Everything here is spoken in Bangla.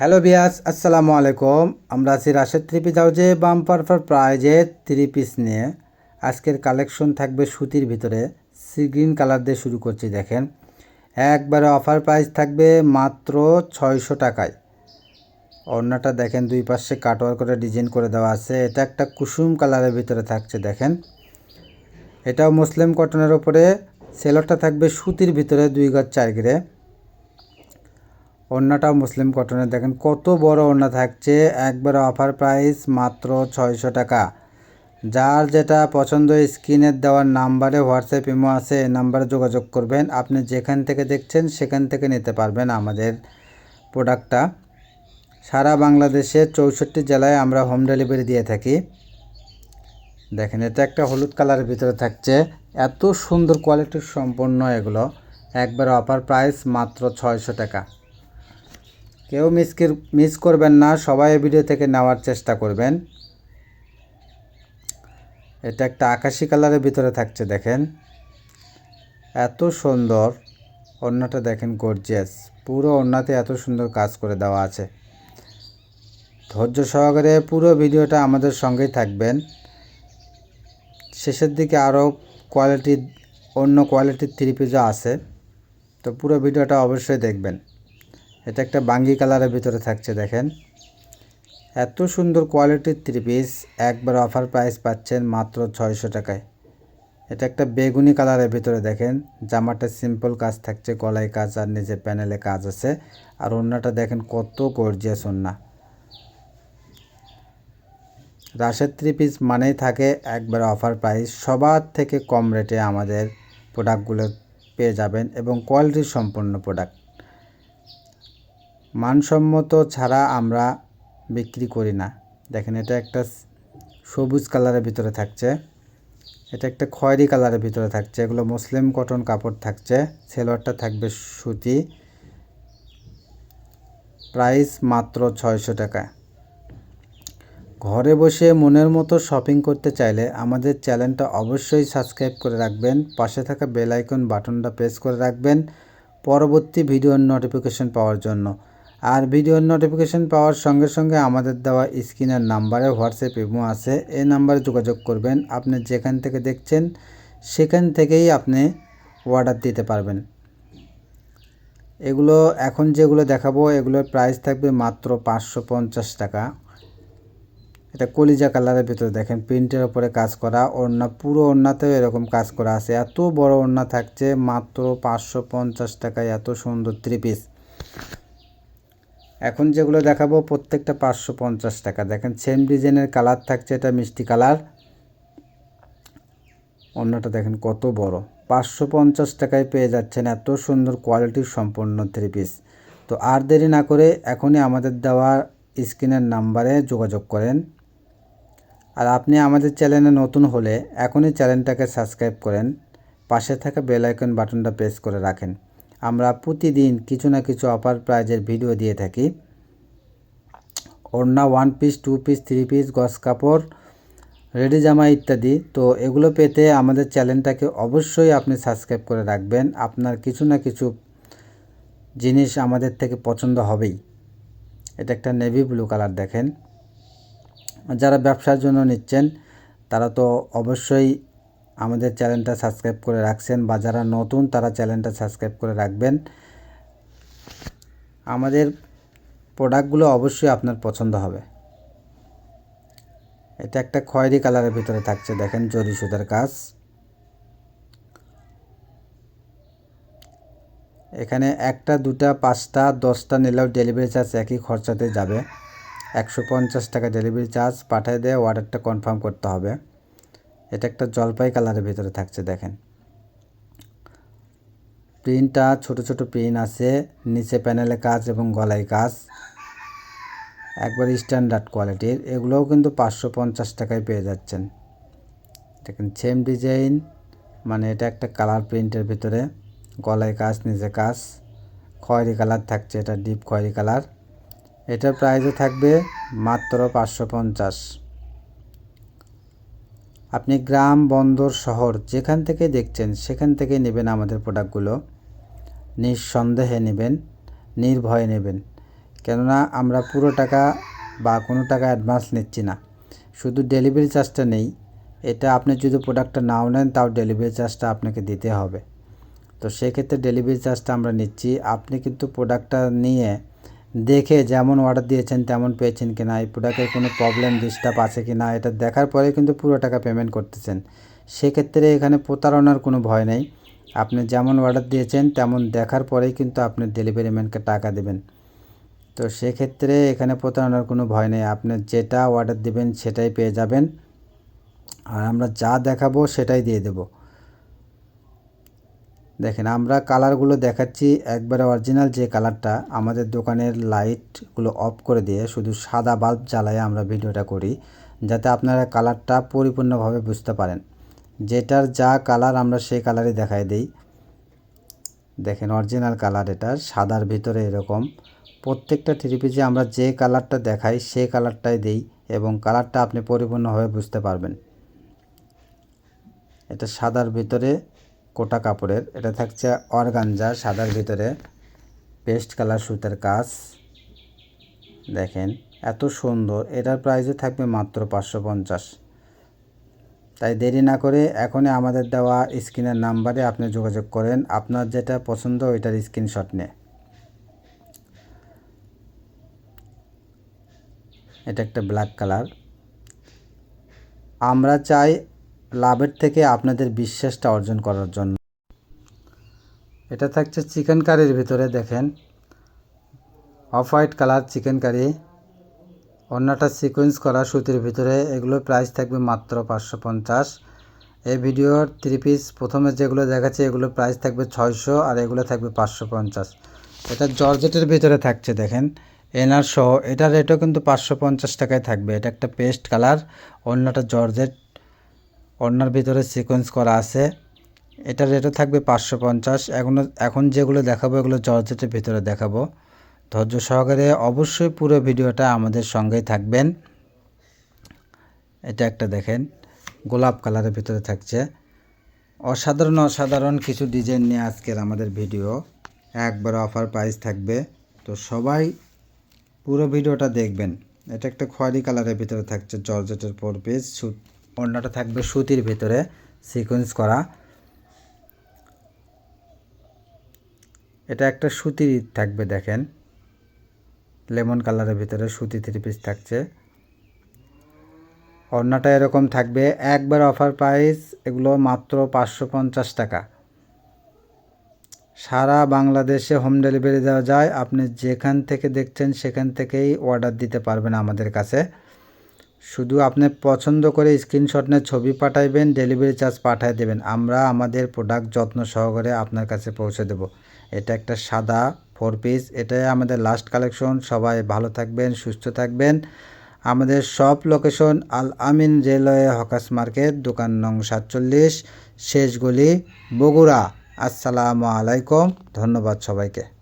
হ্যালো বিয়াস আসসালামু আলাইকুম। আমরা আছি রাশেদ থ্রি পিস হাউজে বাম্পার ফর প্রাইজে থ্রি পিস নিয়ে। আজকের কালেকশন থাকবে সুতির ভিতরে। সি গ্রিন কালার দিয়ে শুরু করছি, দেখেন। একবারে অফার প্রাইস থাকবে মাত্র ছয়শো টাকায়। ওড়নাটা দেখেন, দুই পাশে কাটওয়ার করে ডিজাইন করে দেওয়া আছে। এটা একটা কুসুম কালারের ভিতরে থাকছে, দেখেন। এটাও মুসলিম কটনের ওপরে সেলরটা থাকবে সুতির ভিতরে, দুই গজ চার গিরে। ওড়নাটাও মুসলিম কটনের দেখেন, কত বড় ওড়না থাকছে, একবার অফার প্রাইস মাত্র ছয়শো টাকা। যার যেটা পছন্দ স্ক্রিনের দেওয়ার নাম্বারে হোয়াটসঅ্যাপ ইমো আছে, এই নাম্বারে যোগাযোগ করবেন। আপনি যেখান থেকে দেখছেন, সেখান থেকে নিতে পারবেন আমাদের প্রোডাক্টটা সারা বাংলাদেশে চৌষট্টি জেলায় আমরা হোম ডেলিভারি দিয়ে থাকি। দেখেন, এটা একটা হলুদ কালারের ভিতরে থাকছে। এত সুন্দর কোয়ালিটির সম্পন্ন এগুলো। একবার অফার প্রাইস মাত্র ছয়শো টাকা। কেউ মিস মিস করবেন না, সবাই ভিডিও থেকে নেওয়ার চেষ্টা করবেন। এটা একটা আকাশি কালারের ভিতরে থাকছে, দেখেন। এত সুন্দর, ওড়নাটা দেখেন গর্জিয়াস পুরো ওড়নাতে এত সুন্দর কাজ করে দেওয়া আছে। ধৈর্য সহকারে পুরো ভিডিওটা আমাদের সঙ্গেই থাকবেন। শেষের দিকে আরও কোয়ালিটি অন্য কোয়ালিটির থ্রি পিসও আছে। তো পুরো ভিডিওটা অবশ্যই দেখবেন। এটা একটা বাঙ্গি কালারের ভিতরে থাকছে, দেখেন। এত সুন্দর কোয়ালিটির থ্রি পিস একবার অফার প্রাইস পাচ্ছেন মাত্র ছয়শো টাকায়। এটা একটা বেগুনি কালারের ভিতরে, দেখেন। জামাটা সিম্পল কাজ থাকছে, গলায় কাজ আর নিচে প্যানেলে কাজ আছে। আর ওড়নাটা দেখেন কত গর্জিয়াস ওড়না রাশের থ্রি পিস মানেই থাকে একবার অফার প্রাইস সবার থেকে কম রেটে আমাদের প্রোডাক্টগুলো পেয়ে যাবেন এবং কোয়ালিটি সম্পন্ন প্রোডাক্ট মানসম্মত ছাড়া আমরা বিক্রি করি না। দেখেন, এটা একটা সবুজ কালারের ভিতরে থাকছে। এটা একটা খয়েরি কালারের ভিতরে থাকছে। এগুলো মুসলিম কটন কাপড় থাকছে। সেলোয়ারটা থাকবে সুতি। প্রাইস মাত্র ছয়শো টাকা। ঘরে বসে মনের মতো শপিং করতে চাইলে আমাদের চ্যানেলটা অবশ্যই সাবস্ক্রাইব করে রাখবেন। পাশে থাকা বেল আইকন বাটনটা প্রেস করে রাখবেন। পরবর্তী ভিডিওর নোটিফিকেশন পাওয়ার জন্য। আর ভিডিওর নোটিফিকেশন পাওয়ার সঙ্গে সঙ্গে আমাদের দেওয়া স্ক্রিনের নাম্বারে হোয়াটসঅ্যাপ ইমো আছে। এই নাম্বারে যোগাযোগ করবেন। আপনি যেখান থেকে দেখছেন, সেখান থেকেই আপনি অর্ডার দিতে পারবেন। এগুলো এখন যেগুলো দেখাবো, এগুলোর প্রাইস থাকবে মাত্র পাঁচশো পঞ্চাশ টাকা। এটা কলিজা কালারের ভিতরে দেখেন প্রিন্টের ওপরে কাজ করা, ওড়না, পুরো ওড়নাতেও এরকম কাজ করা আছে। এত বড় ওড়না থাকছে, মাত্র পাঁচশো পঞ্চাশ এত সুন্দর থ্রি পিস এখন যেগুলো দেখাবো, প্রত্যেকটা পাঁচশো পঞ্চাশ টাকা। দেখেন সেম ডিজাইনের কালার থাকছে, এটা মিষ্টি কালার অন্যটা দেখেন, কত বড়। পাঁচশো পঞ্চাশ টাকায় পেয়ে যাচ্ছেন, এত সুন্দর কোয়ালিটির সম্পন্ন থ্রি পিস তো আর দেরি না করে এখনই আমাদের দেওয়া স্ক্রিনের নাম্বারে যোগাযোগ করেন। আর আপনি আমাদের চ্যানেলে নতুন হলে এখনই চ্যানেলটাকে সাবস্ক্রাইব করেন। পাশে থাকা বেল আইকন বাটনটা প্রেস করে রাখেন। আমরা প্রতিদিন কিছু না কিছু অফার প্রাইজের ভিডিও দিয়ে থাকি। ওড়না one piece two piece three piece গস কাপড়, রেডি জামা ইত্যাদি। তো এগুলো পেতে আমাদের চ্যানেলটাকে অবশ্যই আপনি সাবস্ক্রাইব করে রাখবেন। আপনার কিছু না কিছু জিনিস আমাদের থেকে পছন্দ হবেই। এটা একটা নেভি ব্লু কালার দেখেন। যারা ব্যবসার জন্য নিচ্ছেন, তারা তো অবশ্যই আমাদের চ্যানেলটা সাবস্ক্রাইব করে রাখছেন বা যারা নতুন, তারা চ্যানেলটা সাবস্ক্রাইব করে রাখবেন। আমাদের প্রোডাক্টগুলো অবশ্যই আপনার পছন্দ হবে। এটা একটা খয়েরি কালারের ভিতরে থাকছে, দেখেন জরি সুতার কাজ। এখানে একটা, দুটা, পাঁচটা, দশটা নিলেও ডেলিভারি চার্জ একই খরচাতে যাবে। একশো পঞ্চাশ টাকা ডেলিভারি চার্জ পাঠিয়ে দিয়ে অর্ডারটা কনফার্ম করতে হবে। এটা একটা জলপাই কালারের ভিতরে থাকছে, দেখেন। প্রিন্টটা ছোট ছোট প্রিন্ট আছে, নিচে প্যানেলে কাজ এবং গলায় কাজ। একবার স্ট্যান্ডার্ড কোয়ালিটির, এগুলোও কিন্তু পাঁচশো পঞ্চাশ টাকায় পেয়ে যাচ্ছেন। দেখেন সেম ডিজাইন মানে এটা একটা কালার প্রিন্টের ভিতরে, গলায় কাজ নিচে কাজ। খয়েরি কালার থাকছে, এটা ডিপ খয়েরি কালার। এটার প্রাইসও থাকবে মাত্র পাঁচশো পঞ্চাশ। আপনি গ্রাম, বন্দর, শহর যেখান থেকে দেখছেন, সেখান থেকে নেবেন আমাদের প্রোডাক্টগুলো নিঃসন্দেহে নেবেন, নির্ভয়ে নেবেন। কেননা আমরা পুরো টাকা বা কোনো টাকা অ্যাডভান্স নিচ্ছি না। শুধু ডেলিভারি চার্জটা নেই, এটা আপনি যদি প্রোডাক্টটা নাও নেন, তাও ডেলিভারি চার্জটা আপনাকে দিতে হবে। তো সেক্ষেত্রে ডেলিভারি চার্জটা আমরা নিচ্ছি। আপনি কিন্তু প্রোডাক্টটা নিয়ে দেখে যেমন অর্ডার দিয়েছেন, তেমন পেয়েছেন কি না এই প্রোডাক্টের কোনো প্রবলেম ডিস্টার্ব আছে কি না এটা দেখার পরে কিন্তু পুরো টাকা পেমেন্ট করতেছেন। সেক্ষেত্রে এখানে প্রতারণার কোনো ভয় নেই। আপনি যেমন অর্ডার দিয়েছেন, তেমন দেখার পরেই কিন্তু আপনি ডেলিভারি ম্যানকে টাকা দেবেন। তো সেক্ষেত্রে এখানে প্রতারণার কোনো ভয় নেই। আপনি যেটা অর্ডার দেবেন, সেটাই পেয়ে যাবেন। আর আমরা যা দেখাবো, সেটাই দিয়ে দেব। দেখেন, আমরা কালারগুলো দেখাচ্ছি। একবারে অরিজিনাল যে কালারটা, আমাদের দোকানের লাইটগুলো অফ করে দিয়ে শুধু সাদা বাল্ব জ্বালায় আমরা ভিডিওটা করি, যাতে আপনারা কালারটা পরিপূর্ণভাবে বুঝতে পারেন। যেটার যা কালার আমরা সেই কালারই দেখাই দিই। দেখেন, অরিজিনাল কালার এটা, সাদার ভিতরে এরকম। প্রত্যেকটা থ্রিপিজে আমরা যে কালারটা দেখাই, সেই কালারটাই দিই এবং কালারটা আপনি পরিপূর্ণভাবে বুঝতে পারবেন। এটা সাদার ভিতরে কোটা কাপড়ের। এটা থাকছে অর্গানজা সাদার ভিতরে। পেস্ট কালার সুতার কাজ। দেখেন, এত সুন্দর। এটার প্রাইসও থাকবে মাত্র পাঁচশো পঞ্চাশ। তাই দেরি না করে এখনই আমাদের দেওয়া স্ক্রিনের নাম্বারে আপনি যোগাযোগ করেন। আপনার যেটা পছন্দ ওইটার স্ক্রিনশট নিয়ে। এটা একটা ব্ল্যাক কালার। আমরা চাই লাভের থেকে আপনাদের বিশ্বাসটা অর্জন করার জন্য। এটা থাকছে চিকেন কারির ভিতরে দেখেন। Off white colour chicken curry. অন্যটা সিকোয়েন্স করা সুতির ভিতরে। এগুলোর প্রাইস থাকবে মাত্র পাঁচশো পঞ্চাশ। এই ভিডিওর থ্রি পিস প্রথমে যেগুলো দেখাচ্ছে এগুলোর প্রাইস থাকবে ছয়শো আর এগুলো থাকবে পাঁচশো পঞ্চাশ। এটা জর্জেটের ভিতরে থাকছে দেখেন। এনার সহ এটার রেটও কিন্তু পাঁচশো পঞ্চাশ টাকায় থাকবে। এটা একটা পেস্ট কালার, অন্যটা জর্জেট। অন্যার ভিতরে সিকোয়েন্স করা আছে। এটার রেটও থাকবে পাঁচশো পঞ্চাশ। এখনও এখন যেগুলো দেখাবো, এগুলো জর্জেটের ভিতরে দেখাবো। ধৈর্য সহকারে অবশ্যই পুরো ভিডিওটা আমাদের সঙ্গেই থাকবেন। এটা একটা দেখেন, গোলাপ কালারের ভিতরে থাকছে। অসাধারণ অসাধারণ কিছু ডিজাইন নিয়ে আজকের আমাদের ভিডিও। একবার অফার প্রাইস থাকবে। তো সবাই পুরো ভিডিওটা দেখবেন। এটা একটা খয়েরি কালারের ভিতরে থাকছে জর্জেটের পর পেজ অন্যটা থাকবে সুতির ভিতরে সিকোয়েন্স করা। এটা একটা সুতির থাকবে, দেখেন। লেমন কালারের ভিতরে সুতি থ্রি পিস থাকছে। অন্যটা এরকম থাকবে, একবার অফার প্রাইস এগুলো মাত্র পাঁচশো পঞ্চাশ টাকা। সারা বাংলাদেশে হোম ডেলিভারি দেওয়া যায়, আপনি যেখান থেকে দেখছেন সেখান থেকেই অর্ডার দিতে পারবেন আমাদের কাছে। শুধু আপনি পছন্দ করে স্ক্রিনশট নিয়ে ছবি পাঠাইবেন ডেলিভারি চার্জ পাঠিয়ে দেবেন। আমরা আমাদের প্রোডাক্ট যত্ন সহকারে আপনার কাছে পৌঁছে দেব। এটা একটা সাদা ফোর পিস এটাই আমাদের লাস্ট কালেকশন সবাই ভালো থাকবেন, সুস্থ থাকবেন। আমাদের সব location Al Amin railway hawkers market, দোকান নং সাতচল্লিশ, শেষ গলি বগুড়া। আসসালামু আলাইকুম, ধন্যবাদ সবাইকে।